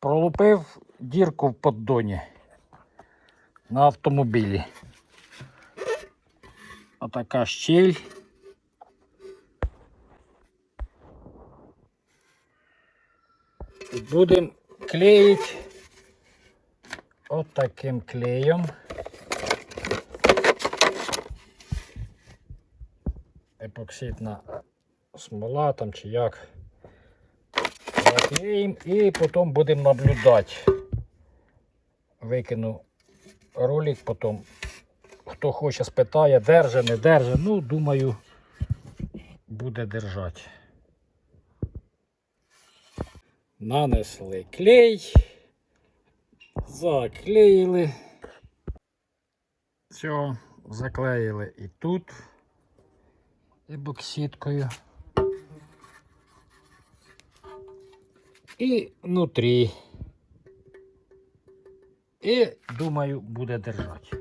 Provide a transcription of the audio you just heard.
Пролупив дірку в поддоні на автомобілі. Отака щель. Будемо клеїти отаким клеєм. Епоксидна смола там чи як. Заклеїмо і потім будемо наблюдати. Викину ролик потім. Хто хоче спитає, держи, не держи. Ну, думаю, буде держати. Нанесли клей. Заклеїли. Все, заклеїли і тут ебоксидкою. І внутрі. І думаю, буде держати.